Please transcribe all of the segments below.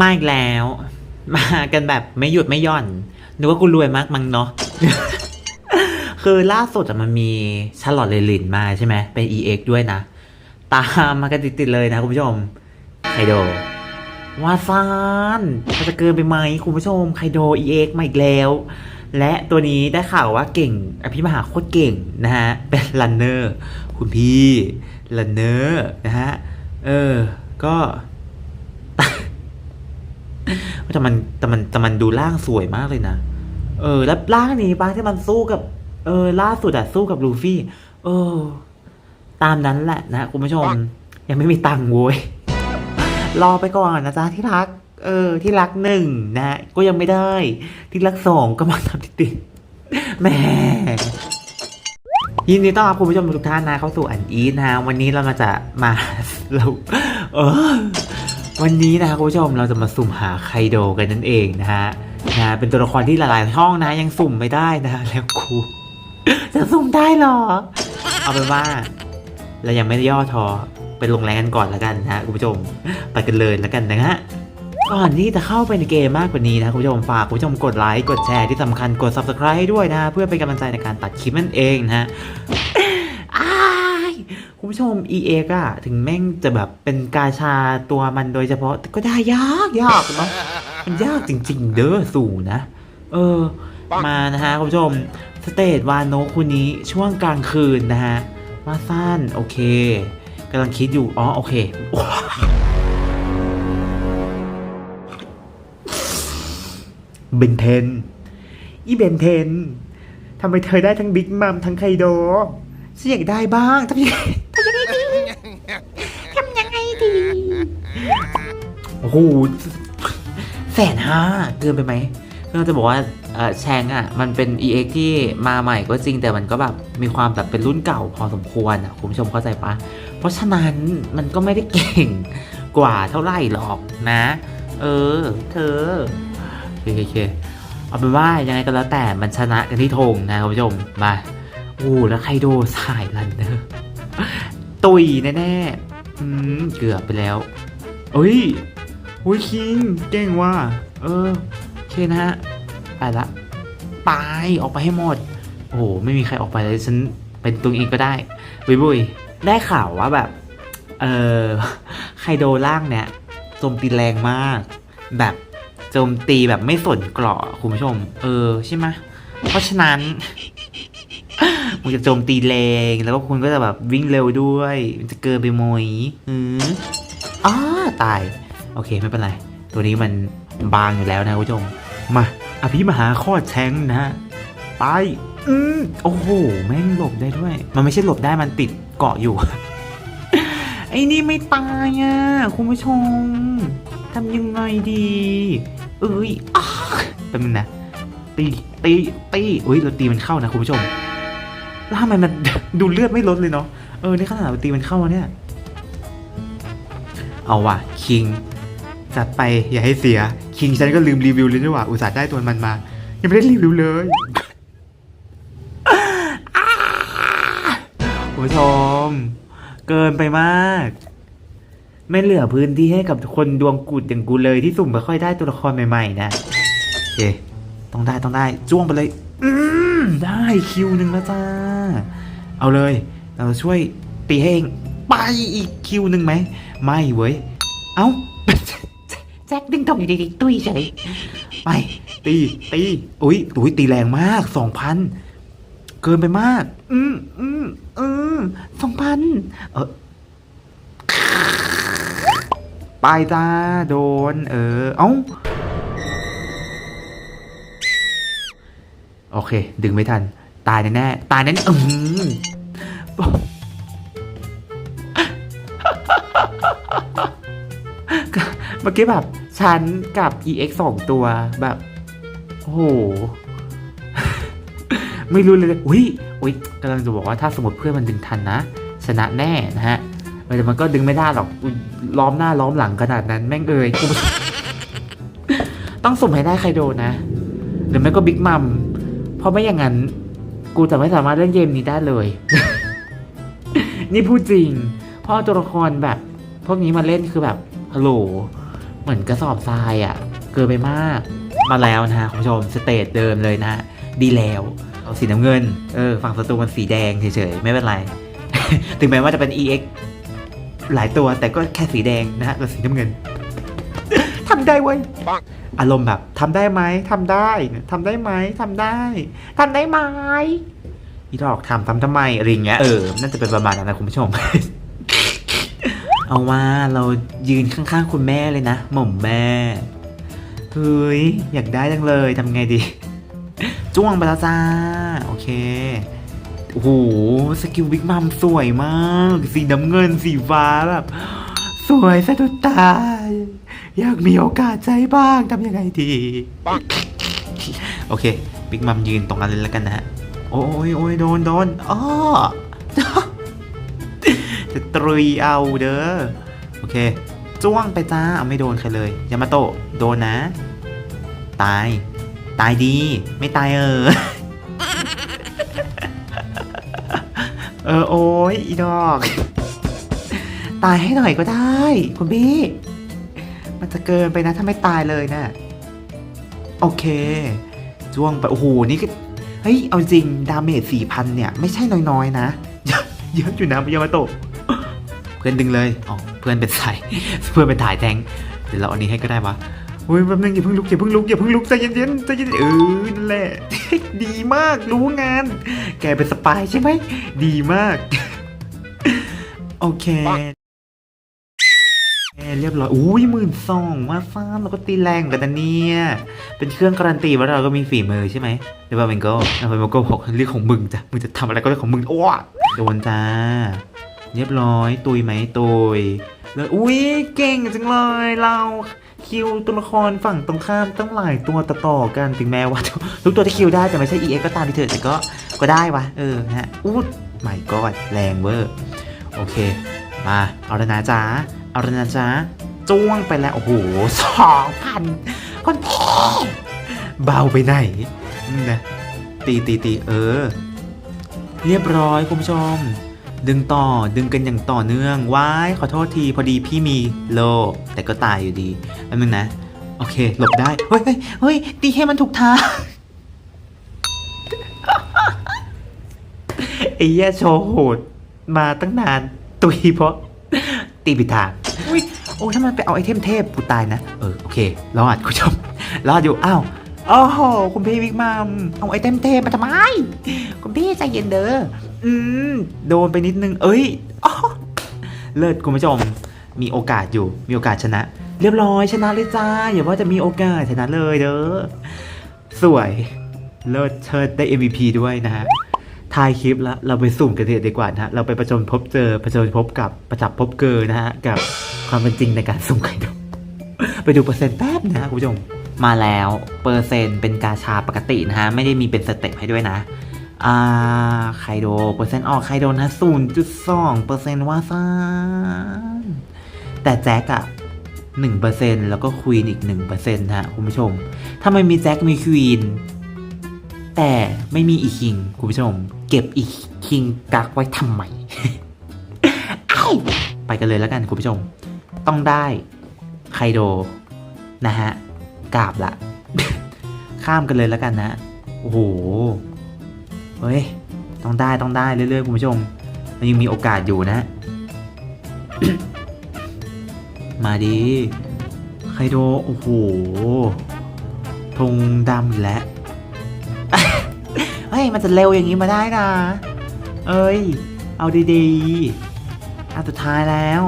มาอีกแล้ว มากันแบบไม่หยุดไม่หย่อนนึกว่ากูรวยมากมั้งเนาะคือล่าสุดมันมีชาลอตเลลินมาใช่ไหมเป็น EX ด้วยนะ ตามมากันติดๆเลยนะคุณผู้ชมไคโดวาซานมันจะเกินไปไหมคุณผู้ชมไคโด EX มาอีกแล้ว และตัวนี้ได้ข่าวว่าเก่ง อภิมหาโคตรเก่งนะฮะ เป็นรันเนอร์ คุณพี่รันเนอร์นะฮะ เออ ก็ แต่มันแต่มันแต่มันดูร่างสวยมากเลยนะ เออ แล้วร่างนี้ป้าที่มันสู้กับ เออ ล่าสุดอะสู้กับลูฟี่ เออ ตามนั้นแหละนะคุณผู้ชม ยังไม่มีตังค์โว้ย รอไปก่อนนะจ๊ะที่รัก เออ ที่รักหนึ่งนะก็ยังไม่ได้ ที่รักสองก็มาทำติดติดๆแหม่ยินดีต้อนรับคุณผู้ชมทุกท่านนะเข้าสู่อันอีทนะฮะวันนี้เรามาจะมาเราเออ วันนี้นะครับคุณผู้ชมเราจะมาสุ่มหาไคโดกันนั่นเองนะฮะนะเป็นตัวละครที่หลายๆช่องนะยังสุ่มไม่ได้นะแล้วครูจะสุ่มได้เหรอ เอาเป็นว่าเรายังไม่ได้ย่อทอไปลงแรงกันก่อนแล้วกันนะคุณผู้ชมไปกันเลยแล้วกันนะฮะก่อนที่จะเข้าไปในเกมมากกว่านี้นะคุณผู้ชมฝากคุณผู้ชมกดไลค์กดแชร์ที่สำคัญกด subscribe ให้ด้วยนะเพื่อเป็นกำลังใจในการตัดคลิปนั่นเองนะฮะ คุณผู้ชม EA อะถึงแม่งจะแบบเป็นกาชาตัวมันโดยเฉพาะก็ได้ยากยากเนาะมันยากจริง ๆ เด้อสู่นะ เออ มานะฮะคุณผู้ชมสเตจวานโนคุณนี้ช่วงกลางคืนนะฮะมาสั้นโอเคกำลังคิดอยู่ อ๋อ โอเค เบนเทน อีเบนเทนทำไมเธอได้ทั้งบิ๊กมัมทั้งไคโด ฉันอยากได้บ้างทำยังไงทำยังไงดีโอ้โหแสนห้าเกินไปไหมก็จะบอกว่าเออแชงอะ มันเป็น EX ที่มาใหม่ก็จริงแต่มันก็แบบ มีความแบบเป็นรุ่นเก่าพอสมควรอะคุณผู้ชมเข้าใจปะเพราะฉะนั้นมันก็ไม่ได้เก่งกว่าเท่าไหร่หรอกนะ เออ เธอโอเคโอเคเอาเป็นว่ายังไงก็แล้วแต่มันชนะกันที่ธงนะคุณผู้ชมมา โอ้แล้วใคโดสายลันเนอร์ตุยแน่ๆอืมเกือบไปแล้วเอ้ยอุ้ยคิงเก่งว่ะเออโอเคนะฮะไปละไปออกไปให้หมด โอ้โหไม่มีใครออกไปเลยฉันเป็นตัวเองก็ได้บุยบุยได้ข่าวว่าแบบเออไคโดล่างเนี่ยโจมตีแรงมาก แบบโจมตีแบบไม่สนเกราะคุณผู้ชม เออใช่ไหมเพราะฉะนั้น มึงจะโจมตีแรงแล้วก็คุณก็จะแบบวิ่งเร็วด้วยมันจะเกินไปโมยอืออ้าตาย โอเคไม่เป็นไร ตัวนี้มันบางอยู่แล้วนะคุณผู้ชมมาอภิมหาข้อแชงนะฮะไปอืมโอ้โหแม่งหลบได้ด้วย มันไม่ใช่หลบได้มันติดเกาะอยู่ ไอ้นี่ไม่ตายอะคุณผู้ชมทำยังไงดี เอ้ยอ้าแป๊บนึงนะตีตีตีอุ้ยเราตีมันเข้านะคุณผู้ชม แล้วทำไมมันดูเลือดไม่ลดเลยเนาะเออนี่ขนาดตีมันเข้าแล้วเนี่ย เอาว่ะคิงจัดไปอย่าให้เสีย คิงฉันก็ลืมรีวิวเลยด้วยว่ะอุตส่าห์ได้ตัวมันมา ยังไม่ได้รีวิวเลยคุณผู้ชม เกินไปมาก ไม่เหลือพื้นที่ให้กับคนดวงกุดอย่างกูเลยที่สุ่มไม่ค่อยได้ตัวละครใหม่ๆนะโอเคต้องได้ต้องได้ จ้วงไปเลย อืมได้คิวหนึ่งแล้วจ้า เอาเลย เราช่วยตีให้เองไปอีกคิวหนึ่งไหม ไม่เว้ย เอ้า แจ็คดึงตรงอยู่ดีๆตุ้ยเฉยไป ตีตีอุ้ยอุ้ยตีแรงมากสองพันเกินไปมาก อืมอืมอืมสองพันเออไปจ้าโดน เออ เอ้าโอเค ดึงไม่ทัน ตายแน่ๆตายแน่ๆอืมเมื่อกี้แบบฉันกับ EX สองตัวแบบ โอ้โห ไม่รู้เลย อุ้ยอุ้ยกำลังจะบอกว่าถ้าสมมติเพื่อนมันดึงทันนะ ชนะแน่นะฮะแต่มันก็ดึงไม่ได้หรอกล้อมหน้าล้อมหลังขนาดนั้น แม่งเอ่ยต้องสุ่มให้ได้ใครโดนนะหรือไม่ก็บิ๊กมัมเพราะไม่อย่างนั้น กูจะไม่สามารถเล่นเกมนี้ได้เลย นี่พูดจริง เพราะตัวละครแบบ พวกนี้มาเล่นคือแบบฮัลโหลเหมือนกระสอบทรายอะ่ะ เกินไปมาก มาแล้วนะคุณผู้ชมสเตจเดิมเลยนะฮะดีแล้วเอาสีน้ำเงิน เออ ฝั่งศัตรูมันสีแดงเฉยๆ ไม่เป็นไร ถึงแม้ว่าจะเป็น EX หลายตัวแต่ก็แค่สีแดงนะฮะกับสีน้ำเงิน ทำได้เว้ยอารมณ์แบบทำได้ไหมทำได้ทำได้ไหมทำได้ทำได้ไหมอีดอกทำทำทำไมอะไรเงี้ยเออน่าจะเป็นประมาณนั้นนะคุณผู้ชม เอาว่าเรายืนข้างๆคุณแม่เลยนะหม่อมแม่เฮ้ยอยากได้จังเลยทำไงดี จ้วงไปแล้วจ้าโอเคโอ้โหสกิลบิ๊กมัมสวยมาก สีน้ำเงินสีฟ้าแบบ สวยสะดุดตา อยากมีโอกาสใจบ้างทำยังไงดี โอเคบิ๊กมัมยืนตรงนั้นเลยแล้วกันนะฮะ โอ้ยโอ้ยโดนโดนอ้อจะตรุยเอาเด้อ โอเค จ้วงไปจ้า เอาไม่โดนใครเลย ยามาโตะโดนนะ ตาย ตายดี ไม่ตายเออ เออ โอ้ยอีดอก ตายให้หน่อยก็ได้ คุณพี่ มันจะเกินไปนะถ้าไม่ตายเลยนะโอเค จ้วงไป โอ้โห นี่ก็ เฮ้ย เอาจริง ดาเมจสี่พันเนี่ย ไม่ใช่น้อยๆ นะ เยอะออยู่นะยามาโตะเพื่อนดึงเลย อ๋อ เพื่อนเป็นสายเพื่อนเป็นถ่ายแทง เดี๋ยวเราเอาอันนี้ให้ก็ได้วะเฮ้ยแป๊บนึงอย่าเพิ่งลุกอย่าเพิ่งลุกอย่าเพิ่งลุกใจเย็นๆใจเย็นๆเออนั่นแหละ ดีมากรู้งาน แกเป็นสปายใช่ไหม ดีมาก โอเค เรียบร้อย อุ้ยหมื่นสองว่าฟ้าเราก็ตีแรงกันนะเนี่ย เป็นเครื่องการันตีว่าเราก็มีฝีมือใช่ไหมเดี๋ยวเป็นโก้เอาเป็นโก้บอกเรื่องของมึงจ้ะ มึงจะทำอะไรก็เรื่องของมึง โอ้โดนจ้า เรียบร้อย ตุยไหมตุยแล้วอุ้ยเก่งจังเลย เราคิวตัวละครฝั่งตรงข้ามตั้งหลายตัวต่อๆกันถึงแม้ว่าทุกตัวที่คิวได้แต่ไม่ใช่ EX ก็ตามที่เถอะแต่ก็ก็ได้วะเออนะฮะอู้ไม่ก็แรงเวอร์โอเค มาเอาละนะจ๊ะ เอาละนะจ๊ะจ้วงไปแล้ว โอ้โหสองพันคนพอเบาไปไหนนะตีตีตีเออ เรียบร้อยคุณผู้ชม ดึงต่อดึงกันอย่างต่อเนื่องว้ายขอโทษทีพอดีพี่มีโล แต่ก็ตายอยู่ดีแป๊บนึงนะ โอเค หลบได้เฮ้ยเฮ้ยเฮ้ยตีให้มันถูกทางไอ้แย่โชว์โหด มาตั้งนานตุยเพราะตีผิดทาง อุ้ยโอ้ถ้ามันไปเอาไอเทมเทพกูตายนะ เออ โอเค รอดคุณผู้ชมรอดอยู่ อ้าวโอ้โหคุณพี่วิกมัมเอาไอเทมเทพมาทำไม คุณพี่ใจเย็นเด้อ อืม โดนไปนิดนึง เอ้ยอ้อเลิศคุณผู้ชม มีโอกาสอยู่ มีโอกาสชนะ เรียบร้อยชนะเลยจ้า อย่าว่าจะมีโอกาสชนะเลยเด้อ สวย เลิศเชิดได้ MVP ด้วยนะฮะ ท้ายคลิปแล้วเราไปสุ่มกันเถอะดีกว่านะฮะเราไปประจนพบเจอประจนพบกับประจับพบเกอนะฮะกับความเป็นจริงในการสุ่มไข่ดาวไปดูเปอร์เซ็นต์แป๊บนะฮะคุณผู้ชมมาแล้วเปอร์เซ็นต์เป็นกาชาปกตินะฮะไม่ได้มีเป็นสเต็ปให้ด้วยนะอ่าไคโดเปอร์เซ็นต์ออกไคโดนะศูนย์จุดสองเปอร์เซ็นต์ว่าซ่านแต่แจ็คอะหนึ่งเปอร์เซ็นต์แล้วก็ควีนอีกหนึ่งเปอร์เซ็นต์ฮะคุณผู้ชมถ้าไม่มีแจ็คมีควีน แต่ไม่มีอีคิงคุณผู้ชม เก็บอีคิงกักไว้ทำไมไปกันเลยแล้วกันคุณผู้ชม ต้องได้ไคโดนะฮะกราบละ ข้ามกันเลยแล้วกันนะ โอ้โหเฮ้ย ต้องได้ต้องได้เรื่อยๆคุณผู้ชม มันยังมีโอกาสอยู่นะ มาดีไคโดโอ้โหธงดำอีกแล้ว มันจะเร็วอย่างนี้มาได้นะ เอ้ย เอาดีๆอันสุดท้ายแล้ว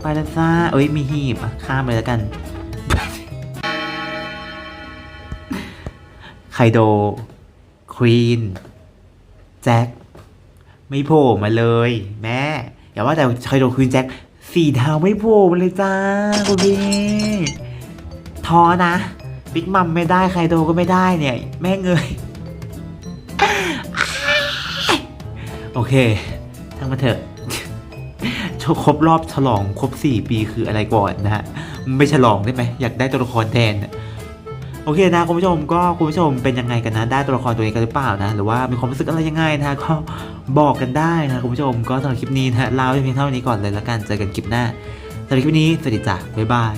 ไปแล้วจ้าเอ้ย มีหีบข้ามไปแล้วกัน ไคโด ควีน แจ็ค ไม่โผล่มาเลย แม่ อย่าว่าแต่ไคโด ควีน แจ็ค สี่ดาวไม่โผล่มาเลยจ้าคุณพี่ท้อนะ บิ๊กมัมไม่ได้ ไคโดก็ไม่ได้เนี่ย แม่เงย โอเคทั้งมาเถอะชครบรอบฉลองครบ 4 ปีคืออะไรก่อนนะฮะไม่ฉลองได้ไหมอยากได้ตัวละครแทนโอเคนะคุณผู้ชมก็คุณผู้ชมเป็นยังไงกันนะได้ตัวละครตัวนี้กันหรือเปล่านะหรือว่ามีความรู้สึกอะไรยังไงนะก็บอกกันได้นะคุณผู้ชมก็สำหรับคลิปนี้นะลาไปเพียงเท่านี้ก่อนเลยและกันเจอกันคลิปหน้าสำหรับคลิปนี้สวัสดีจ้ะบ๊ายบาย